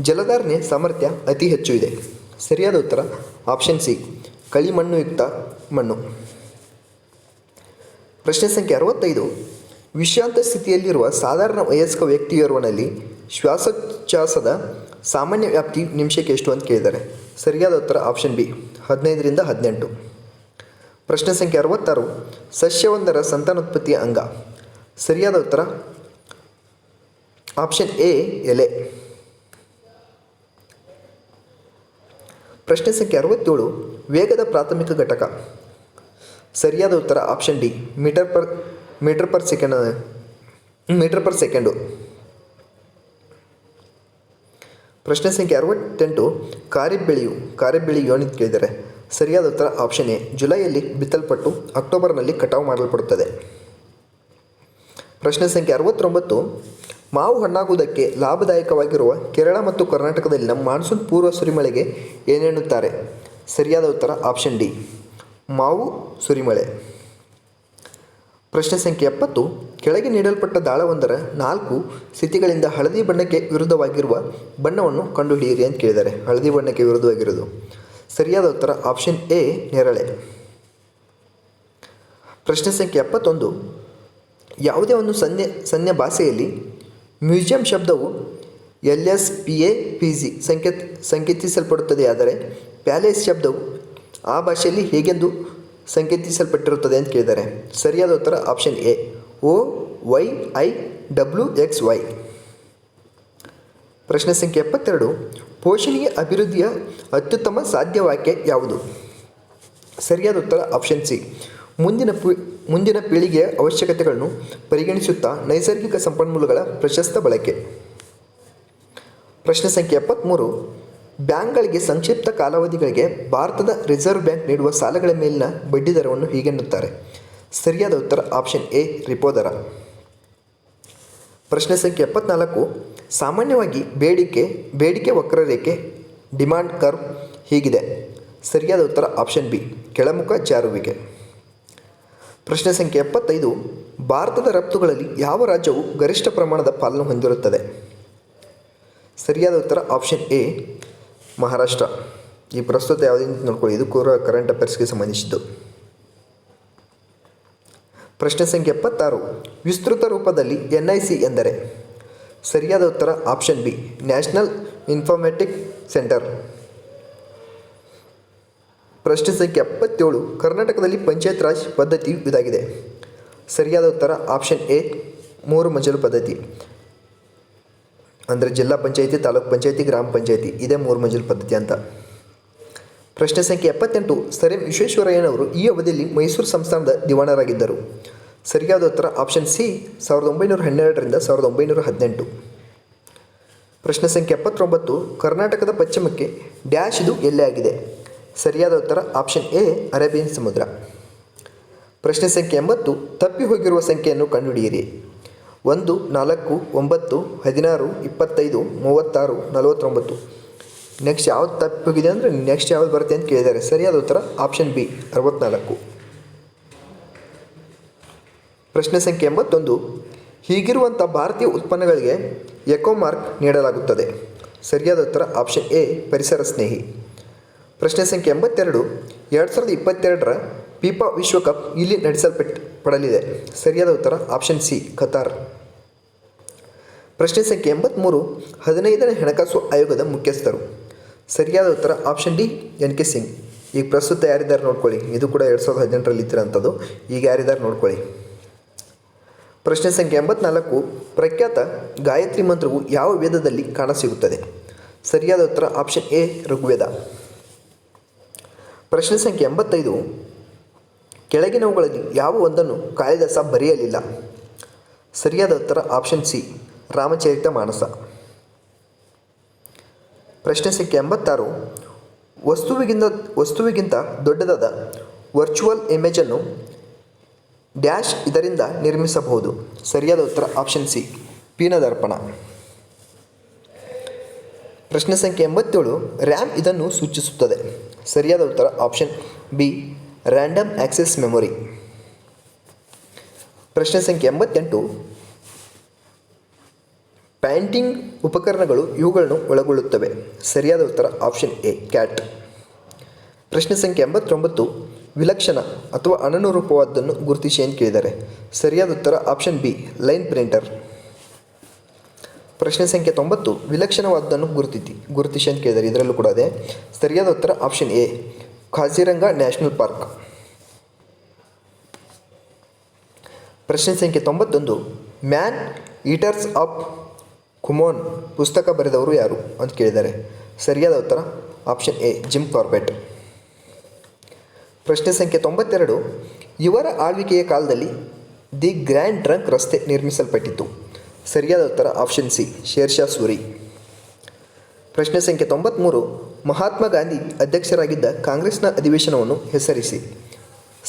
ಜಲಧಾರಣೆ ಸಾಮರ್ಥ್ಯ ಅತಿ ಹೆಚ್ಚು ಇದೆ. ಸರಿಯಾದ ಉತ್ತರ ಆಪ್ಷನ್ ಸಿ ಕಳಿಮಣ್ಣುಯುಕ್ತ ಮಣ್ಣು ಪ್ರಶ್ನೆ ಸಂಖ್ಯೆ ಅರವತ್ತೈದು. ವಿಶ್ರಾಂತ ಸ್ಥಿತಿಯಲ್ಲಿರುವ ಸಾಧಾರಣ ವಯಸ್ಕ ವ್ಯಕ್ತಿಯೋರ್ವನಲ್ಲಿ ಶ್ವಾಸೋಚ್ಛ್ವಾಸದ ಸಾಮಾನ್ಯ ವ್ಯಾಪ್ತಿ ನಿಮಿಷಕ್ಕೆ ಎಷ್ಟು ಅಂತ ಕೇಳಿದ್ದಾರೆ. ಸರಿಯಾದ ಉತ್ತರ ಆಪ್ಷನ್ ಬಿ ಹದಿನೈದರಿಂದ ಹದಿನೆಂಟು. ಪ್ರಶ್ನೆ ಸಂಖ್ಯೆ ಅರವತ್ತಾರು, ಸಸ್ಯವೊಂದರ ಸಂತಾನೋತ್ಪತ್ತಿಯ ಅಂಗ. ಸರಿಯಾದ ಉತ್ತರ ಆಪ್ಷನ್ ಎ ಎಲೆ. ಪ್ರಶ್ನೆ ಸಂಖ್ಯೆ ಅರವತ್ತೇಳು, ವೇಗದ ಪ್ರಾಥಮಿಕ ಘಟಕ. ಸರಿಯಾದ ಉತ್ತರ option D metre per metre per second metre per second ಪ್ರಶ್ನೆ ಸಂಖ್ಯೆ ಅರವತ್ತೆಂಟು ಖಾರಿಫ್ ಬೆಳೆಯು ಖಾರಿಫ್ ಬೆಳೆ ಯೋನಿತ್ ಕೇಳಿದರೆ. ಸರಿಯಾದ ಉತ್ತರ ಆಪ್ಷನ್ ಎ ಜುಲೈಯಲ್ಲಿ ಬಿತ್ತಲ್ಪಟ್ಟು ಅಕ್ಟೋಬರ್ನಲ್ಲಿ ಕಟಾವು ಮಾಡಲ್ಪಡುತ್ತದೆ. ಪ್ರಶ್ನೆ ಸಂಖ್ಯೆ ಅರವತ್ತೊಂಬತ್ತು ಮಾವು ಹಣ್ಣಾಗುವುದಕ್ಕೆ ಲಾಭದಾಯಕವಾಗಿರುವ ಕೇರಳ ಮತ್ತು ಕರ್ನಾಟಕದಲ್ಲಿನ ಮಾನ್ಸೂನ್ ಪೂರ್ವ ಸುರಿಮಳೆಗೆ ಏನೆನ್ನುತ್ತಾರೆ? ಸರಿಯಾದ ಉತ್ತರ ಆಪ್ಷನ್ ಡಿ. ಮಾವು ಸುರಿಮಳೆ. ಪ್ರಶ್ನೆ ಸಂಖ್ಯೆ ಎಪ್ಪತ್ತು. ಕೆಳಗೆ ನೀಡಲ್ಪಟ್ಟ ದಾಳವೊಂದರ ನಾಲ್ಕು ಸ್ಥಿತಿಗಳಿಂದ ಹಳದಿ ಬಣ್ಣಕ್ಕೆ ವಿರುದ್ಧವಾಗಿರುವ ಬಣ್ಣವನ್ನು ಕಂಡುಹಿಡಿಯಿರಿ ಅಂತ ಕೇಳಿದ್ದಾರೆ. ಹಳದಿ ಬಣ್ಣಕ್ಕೆ ವಿರುದ್ಧವಾಗಿರೋದು ಸರಿಯಾದ ಉತ್ತರ ಆಪ್ಷನ್ ಎ, ನೇರಳೆ. ಪ್ರಶ್ನೆ ಸಂಖ್ಯೆ ಎಪ್ಪತ್ತೊಂದು. ಯಾವುದೇ ಒಂದು ಸನ್ನೆ ಸನ್ನೆ ಭಾಷೆಯಲ್ಲಿ ಮ್ಯೂಸಿಯಂ ಶಬ್ದವು L S P A P G ಸಂಕೇತ ಸಂಕೇತಿಸಲ್ಪಡುತ್ತದೆ, ಆದರೆ ಪ್ಯಾಲೇಸ್ ಶಬ್ದವು ಆ ಭಾಷೆಯಲ್ಲಿ ಹೇಗೆಂದು ಸಂಕೇತಿಸಲ್ಪಟ್ಟಿರುತ್ತದೆ ಅಂತ ಕೇಳಿದ್ದಾರೆ ಸರಿಯಾದ ಉತ್ತರ option A, O, Y, I, W, X, Y. ಪ್ರಶ್ನೆ ಸಂಖ್ಯೆ ಎಪ್ಪತ್ತೆರಡು, ಪೋಷಣೆಯ ಅಭಿವೃದ್ಧಿಯ ಅತ್ಯುತ್ತಮ ಸಾಧ್ಯವಾಕ್ಯ ಯಾವುದು? ಸರಿಯಾದ ಉತ್ತರ ಆಪ್ಷನ್ ಸಿ, ಮುಂದಿನ ಮುಂದಿನ ಪೀಳಿಗೆಯ ಅವಶ್ಯಕತೆಗಳನ್ನು ಪರಿಗಣಿಸುತ್ತಾ ನೈಸರ್ಗಿಕ ಸಂಪನ್ಮೂಲಗಳ ಪ್ರಶಸ್ತ ಬಳಕೆ. ಪ್ರಶ್ನೆ ಸಂಖ್ಯೆ ಎಪ್ಪತ್ತ್ಮೂರು ಬ್ಯಾಂಕ್ಗಳಿಗೆ ಸಂಕ್ಷಿಪ್ತ ಕಾಲಾವಧಿಗಳಿಗೆ ಭಾರತದ ರಿಸರ್ವ್ ಬ್ಯಾಂಕ್ ನೀಡುವ ಸಾಲಗಳ ಮೇಲಿನ ಬಡ್ಡಿದರವನ್ನು ಹೀಗೆನ್ನುತ್ತಾರೆ ಸರಿಯಾದ ಉತ್ತರ ಆಪ್ಷನ್ ಎ, ರಿಪೋ ದರ. ಪ್ರಶ್ನೆ ಸಂಖ್ಯೆ ಎಪ್ಪತ್ನಾಲ್ಕು. ಸಾಮಾನ್ಯವಾಗಿ ಬೇಡಿಕೆ ಬೇಡಿಕೆ ವಕ್ರರೇಖೆ ಡಿಮಾಂಡ್ ಕರ್ವ್ ಹೀಗಿದೆ. ಸರಿಯಾದ ಉತ್ತರ ಆಪ್ಷನ್ ಬಿ, ಕೆಳಮುಖ ಜಾರುವಿಕೆ. ಪ್ರಶ್ನೆ ಸಂಖ್ಯೆ ಎಪ್ಪತ್ತೈದು, ಭಾರತದ ರಫ್ತುಗಳಲ್ಲಿ ಯಾವ ರಾಜ್ಯವು ಗರಿಷ್ಠ ಪ್ರಮಾಣದ ಪಾಲನ್ನು ಹೊಂದಿರುತ್ತದೆ? ಸರಿಯಾದ ಉತ್ತರ ಆಪ್ಷನ್ ಎ, ಮಹಾರಾಷ್ಟ್ರ. ಈ ಪ್ರಸ್ತುತ ಯಾವುದಿಂದ ನೋಡ್ಕೊಳ್ಳಿ. ಇದು ಕೂಡ ಕರೆಂಟ್ ಅಫೇರ್ಸ್ಗೆ ಸಂಬಂಧಿಸಿದ್ದು. ಪ್ರಶ್ನೆ ಸಂಖ್ಯೆ ಎಪ್ಪತ್ತಾರು, ವಿಸ್ತೃತ ರೂಪದಲ್ಲಿ ಎನ್ ಐ ಸಿ ಎಂದರೆ? ಸರಿಯಾದ ಉತ್ತರ option B, national informatic centre. ಪ್ರಶ್ನೆ ಸಂಖ್ಯೆ ಎಪ್ಪತ್ತೇಳು, ಕರ್ನಾಟಕದಲ್ಲಿ ಪಂಚಾಯತ್ ರಾಜ್ ಪದ್ಧತಿ ಇದಾಗಿದೆ. ಸರಿಯಾದ ಉತ್ತರ ಆಪ್ಷನ್ ಎ ಮೂರು ಮಜಲು ಪದ್ಧತಿ. ಅಂದರೆ ಜಿಲ್ಲಾ ಪಂಚಾಯಿತಿ, ತಾಲೂಕು ಪಂಚಾಯಿತಿ, ಗ್ರಾಮ ಪಂಚಾಯಿತಿ, ಇದೇ ಮೂರು ಮಂಜಲು ಪದ್ಧತಿ ಅಂತ. ಪ್ರಶ್ನೆ ಸಂಖ್ಯೆ ಎಪ್ಪತ್ತೆಂಟು, ಸರ್ ಎಂ ವಿಶ್ವೇಶ್ವರಯ್ಯನವರು ಈ ಅವಧಿಯಲ್ಲಿ ಮೈಸೂರು ಸಂಸ್ಥಾನದ ದಿವಾಣರಾಗಿದ್ದರು. ಸರಿಯಾದ ಉತ್ತರ ಆಪ್ಷನ್ ಸಿ ಸಾವಿರದ ಒಂಬೈನೂರ ಹನ್ನೆರಡರಿಂದ ಸಾವಿರದ ಒಂಬೈನೂರ ಹದಿನೆಂಟು. ಪ್ರಶ್ನೆ ಸಂಖ್ಯೆ ಎಪ್ಪತ್ತೊಂಬತ್ತು, ಕರ್ನಾಟಕದ ಪಶ್ಚಿಮಕ್ಕೆ ಡ್ಯಾಶ್ ಇದು ಎಲ್ಲೇ ಆಗಿದೆ? ಸರಿಯಾದ ಉತ್ತರ ಆಪ್ಷನ್ ಎ ಅರೇಬಿಯನ್ ಸಮುದ್ರ. ಪ್ರಶ್ನೆ ಸಂಖ್ಯೆ ಎಂಬತ್ತು, ತಪ್ಪಿ ಹೋಗಿರುವ ಸಂಖ್ಯೆಯನ್ನು ಕಂಡುಹಿಡಿಯಿರಿ. ಒಂದು, ನಾಲ್ಕು, ಒಂಬತ್ತು, ಹದಿನಾರು, ಇಪ್ಪತ್ತೈದು, ಮೂವತ್ತಾರು, ನಲವತ್ತೊಂಬತ್ತು. ನೆಕ್ಸ್ಟ್ ಯಾವ್ದು ತಪ್ಪಿ ಹೋಗಿದೆ ಅಂದರೆ ನೆಕ್ಸ್ಟ್ ಯಾವ್ದು ಬರುತ್ತೆ ಅಂತ ಕೇಳಿದ್ದಾರೆ. ಸರಿಯಾದ ಉತ್ತರ ಆಪ್ಷನ್ ಬಿ ಅರವತ್ನಾಲ್ಕು. ಪ್ರಶ್ನೆ ಸಂಖ್ಯೆ ಎಂಬತ್ತೊಂದು ಹೀಗಿರುವಂಥ ಭಾರತೀಯ ಉತ್ಪನ್ನಗಳಿಗೆ ಎಕೋ ಮಾರ್ಕ್ ನೀಡಲಾಗುತ್ತದೆ. ಸರಿಯಾದ ಉತ್ತರ ಆಪ್ಷನ್ ಎ ಪರಿಸರ ಸ್ನೇಹಿ. ಪ್ರಶ್ನೆ ಸಂಖ್ಯೆ ಎಂಬತ್ತೆರಡು. ಎರಡು ಸಾವಿರದ ಇಪ್ಪತ್ತೆರಡರ ಪೀಪಾ ವಿಶ್ವಕಪ್ ಇಲ್ಲಿ ನಡೆಸಲ್ಪಟ್ಟ ಪಡಲಿದೆ ಸರಿಯಾದ ಉತ್ತರ ಆಪ್ಷನ್ ಸಿ, ಕತಾರ್. ಪ್ರಶ್ನೆ ಸಂಖ್ಯೆ ಎಂಬತ್ತ್ಮೂರು ಹದಿನೈದನೇ ಹಣಕಾಸು ಆಯೋಗದ ಮುಖ್ಯಸ್ಥರು. ಸರಿಯಾದ ಉತ್ತರ option D, N K Singh. ಈಗ ಪ್ರಸ್ತುತ ಯಾರಿದ್ದಾರೆ ನೋಡ್ಕೊಳ್ಳಿ. ಇದು ಕೂಡ ಎರಡು ಸಾವಿರದ ಹದಿನೆಂಟರಲ್ಲಿ ಇದ್ದಿರೋಂಥದ್ದು. ಈಗ ಯಾರಿದ್ದಾರೆ ನೋಡ್ಕೊಳ್ಳಿ. ಪ್ರಶ್ನೆ ಸಂಖ್ಯೆ ಎಂಬತ್ನಾಲ್ಕು, ಪ್ರಖ್ಯಾತ ಗಾಯತ್ರಿ ಮಂತ್ರವು ಯಾವ ವೇದದಲ್ಲಿ ಕಾಣಸಿಗುತ್ತದೆ ಸರಿಯಾದ ಉತ್ತರ ಆಪ್ಷನ್ ಎ, ಋಗ್ವೇದ. ಪ್ರಶ್ನೆ ಸಂಖ್ಯೆ ಎಂಬತ್ತೈದು. ಕೆಳಗಿನವುಗಳಲ್ಲಿ ಯಾವ ಒಂದನ್ನು ಕಾಳಿದಾಸ ಬರೆಯಲಿಲ್ಲ? ಸರಿಯಾದ ಉತ್ತರ ಆಪ್ಷನ್ ಸಿ ರಾಮಚರಿತ ಮಾನಸ. ಪ್ರಶ್ನೆ ಸಂಖ್ಯೆ ಎಂಬತ್ತಾರು. ವಸ್ತುವಿಗಿಂತ ವಸ್ತುವಿಗಿಂತ ದೊಡ್ಡದಾದ ವರ್ಚುವಲ್ ಇಮೇಜನ್ನು ಡ್ಯಾಶ್ ಇದರಿಂದ ನಿರ್ಮಿಸಬಹುದು. ಸರಿಯಾದ ಉತ್ತರ ಆಪ್ಷನ್ ಸಿ ಪೀನದರ್ಪಣ. ಪ್ರಶ್ನೆ ಸಂಖ್ಯೆ ಎಂಬತ್ತೇಳು, ರ್ಯಾಮ್ ಇದನ್ನು ಸೂಚಿಸುತ್ತದೆ. ಸರಿಯಾದ ಉತ್ತರ option B random access memory ಪ್ರಶ್ನೆ ಸಂಖ್ಯೆ ಎಂಬತ್ತೆಂಟು. ಪ್ಯಾಂಟಿಂಗ್ ಉಪಕರಣಗಳು ಇವುಗಳನ್ನು ಒಳಗೊಳ್ಳುತ್ತವೆ. ಸರಿಯಾದ ಉತ್ತರ ಆಪ್ಷನ್ ಎ ಕ್ಯಾಟ್ ಪ್ರಶ್ನೆ ಸಂಖ್ಯೆ ಎಂಬತ್ತೊಂಬತ್ತು. ವಿಲಕ್ಷಣ ಅಥವಾ ಅನನುರೂಪವಾದ್ದನ್ನು ಗುರುತಿಸಿ ಏನು ಕೇಳಿದ್ದಾರೆ ಸರಿಯಾದ ಉತ್ತರ ಆಪ್ಷನ್ ಬಿ ಲೈನ್ ಪ್ರಿಂಟರ್ ಪ್ರಶ್ನೆ ಸಂಖ್ಯೆ ತೊಂಬತ್ತು ವಿಲಕ್ಷಣವಾದ್ದನ್ನು ಗುರುತಿಸಿ ಗುರುತಿಸಿ ಅಂತ ಕೇಳಿದ್ದಾರೆ ಇದರಲ್ಲೂ ಕೂಡ ಅದೇ. ಸರಿಯಾದ ಉತ್ತರ option A Kaziranga national park. ಪ್ರಶ್ನೆ ಸಂಖ್ಯೆ ತೊಂಬತ್ತೊಂದು, ಮ್ಯಾನ್ ಈಟರ್ಸ್ ಆಫ್ ಕುಮೋನ್ ಪುಸ್ತಕ ಬರೆದವರು ಯಾರು ಅಂತ ಕೇಳಿದ್ದಾರೆ ಸರಿಯಾದ ಉತ್ತರ ಆಪ್ಷನ್ ಎ ಜಿಮ್ ಕಾರ್ಬೆಟ್ ಪ್ರಶ್ನೆ ಸಂಖ್ಯೆ ತೊಂಬತ್ತೆರಡು, ಇವರ ಆಳ್ವಿಕೆಯ ಕಾಲದಲ್ಲಿ ದಿ ಗ್ರ್ಯಾಂಡ್ ಟ್ರಂಕ್ ರಸ್ತೆ ನಿರ್ಮಿಸಲ್ಪಟ್ಟಿತು ಸರಿಯಾದ ಉತ್ತರ ಆಪ್ಷನ್ ಸಿ ಶೇರ್ಷಾ ಸೂರಿ. ಪ್ರಶ್ನೆ ಸಂಖ್ಯೆ ತೊಂಬತ್ತ್ಮೂರು ಮಹಾತ್ಮ ಗಾಂಧಿ ಅಧ್ಯಕ್ಷರಾಗಿದ್ದ ಕಾಂಗ್ರೆಸ್ನ ಅಧಿವೇಶನವನ್ನು ಹೆಸರಿಸಿ.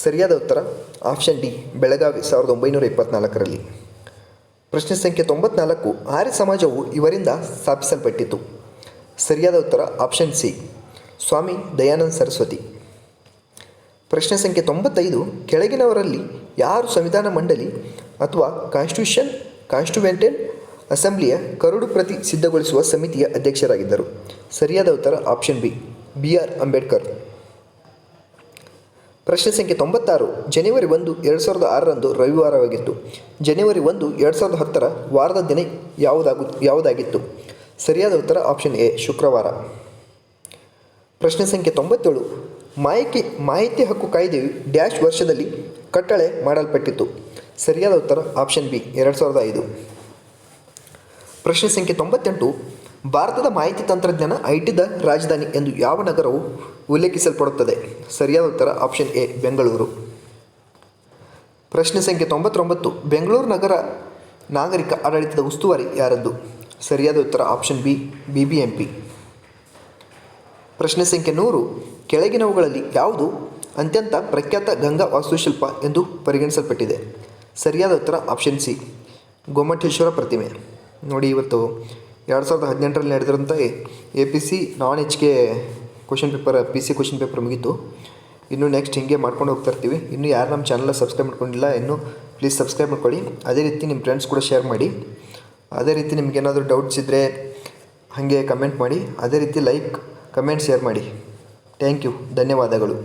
ಸರಿಯಾದ ಉತ್ತರ ಆಪ್ಷನ್ ಡಿ ಬೆಳಗಾವಿ, ಸಾವಿರದ ಒಂಬೈನೂರ ಇಪ್ಪತ್ನಾಲ್ಕರಲ್ಲಿ. ಪ್ರಶ್ನೆ ಸಂಖ್ಯೆ ತೊಂಬತ್ನಾಲ್ಕು, ಆರ್ಯ ಸಮಾಜವು ಇವರಿಂದ ಸ್ಥಾಪಿಸಲ್ಪಟ್ಟಿತು. ಸರಿಯಾದ ಉತ್ತರ ಆಪ್ಷನ್ ಸಿ ಸ್ವಾಮಿ ದಯಾನಂದ ಸರಸ್ವತಿ. ಪ್ರಶ್ನೆ ಸಂಖ್ಯೆ ತೊಂಬತ್ತೈದು, ಕೆಳಗಿನವರಲ್ಲಿ ಯಾರು ಸಂವಿಧಾನ ಮಂಡಳಿ ಅಥವಾ ಕಾನ್ಸ್ಟಿಟ್ಯೂಷನ್ ಕಾನ್ಸ್ಟಿಟ್ಯೂವೆಂಟಲ್ ಅಸೆಂಬ್ಲಿಯ ಕರಡು ಪ್ರತಿ ಸಿದ್ಧಗೊಳಿಸುವ ಸಮಿತಿಯ ಅಧ್ಯಕ್ಷರಾಗಿದ್ದರು. ಸರಿಯಾದ ಉತ್ತರ option B B R Ambedkar. ಪ್ರಶ್ನೆ ಸಂಖ್ಯೆ ತೊಂಬತ್ತಾರು, ಜನವರಿ ಒಂದು, ಎರಡು ಸಾವಿರದ ಆರರಂದು ರವಿವಾರವಾಗಿತ್ತು. ಜನವರಿ ಒಂದು, ಎರಡು ಸಾವಿರದ ಹತ್ತರ ವಾರದ ದಿನ ಯಾವುದಾಗು, ಯಾವುದಾಗಿತ್ತು? ಸರಿಯಾದ ಉತ್ತರ ಆಪ್ಷನ್ ಎ, ಶುಕ್ರವಾರ. ಪ್ರಶ್ನೆ ಸಂಖ್ಯೆ ತೊಂಬತ್ತೇಳು ಮಾಹಿತಿ ಮಾಹಿತಿ ಹಕ್ಕು ಕಾಯ್ದೆಯು ಡ್ಯಾಶ್ ವರ್ಷದಲ್ಲಿ ಕಟ್ಟಳೆ ಮಾಡಲ್ಪಟ್ಟಿತು ಸರಿಯಾದ ಉತ್ತರ ಆಪ್ಷನ್ ಬಿ ಎರಡು ಸಾವಿರದ ಐದು. ಪ್ರಶ್ನೆ ಸಂಖ್ಯೆ ತೊಂಬತ್ತೆಂಟು, ಭಾರತದ ಮಾಹಿತಿ ತಂತ್ರಜ್ಞಾನ ಐ ಟಿದ ರಾಜಧಾನಿ ಎಂದು ಯಾವ ನಗರವು ಉಲ್ಲೇಖಿಸಲ್ಪಡುತ್ತದೆ? ಸರಿಯಾದ ಉತ್ತರ ಆಪ್ಷನ್ ಎ ಬೆಂಗಳೂರು. ಪ್ರಶ್ನೆ ಸಂಖ್ಯೆ ತೊಂಬತ್ತೊಂಬತ್ತು, ಬೆಂಗಳೂರು ನಗರ ನಾಗರಿಕ ಆಡಳಿತದ ಉಸ್ತುವಾರಿ ಯಾರದ್ದು? ಸರಿಯಾದ ಉತ್ತರ option B B B M P ಪ್ರಶ್ನೆ ಸಂಖ್ಯೆ ನೂರು, ಕೆಳಗಿನವುಗಳಲ್ಲಿ ಯಾವುದು ಅತ್ಯಂತ ಪ್ರಖ್ಯಾತ ಗಂಗಾ ವಾಸ್ತುಶಿಲ್ಪ ಎಂದು ಪರಿಗಣಿಸಲ್ಪಟ್ಟಿದೆ? ಸರಿಯಾದ ಉತ್ತರ ಆಪ್ಷನ್ ಸಿ ಗೊಮ್ಮಟೇಶ್ವರ ಪ್ರತಿಮೆ. ನೋಡಿ ಇವತ್ತು ಎರಡು ಸಾವಿರದ ಹದಿನೆಂಟರಲ್ಲಿ ನಡೆದಿರೋಂಥ A P C non H K question paper P C question paper ಮುಗೀತು. ಇನ್ನು ನೆಕ್ಸ್ಟ್ ಹೀಗೆ ಮಾಡ್ಕೊಂಡು ಹೋಗ್ತಾ ಇರ್ತೀವಿ. ಇನ್ನು ಯಾರು ನಮ್ಮ ಚಾನಲ್ನ ಸಬ್ಸ್ಕ್ರೈಬ್ ಮಾಡ್ಕೊಂಡಿಲ್ಲ, ಇನ್ನೂ ಪ್ಲೀಸ್ ಸಬ್ಸ್ಕ್ರೈಬ್ ಮಾಡ್ಕೊಳ್ಳಿ. ಅದೇ ರೀತಿ ನಿಮ್ಮ ಫ್ರೆಂಡ್ಸ್ ಕೂಡ ಶೇರ್ ಮಾಡಿ. ಅದೇ ರೀತಿ ನಿಮ್ಗೇನಾದರೂ ಡೌಟ್ಸ್ ಇದ್ದರೆ ಹಾಗೆ ಕಮೆಂಟ್ ಮಾಡಿ. ಅದೇ ರೀತಿ ಲೈಕ್ ಕಮೆಂಟ್ ಶೇರ್ ಮಾಡಿ. ಥ್ಯಾಂಕ್ ಯು ಧನ್ಯವಾದಗಳು.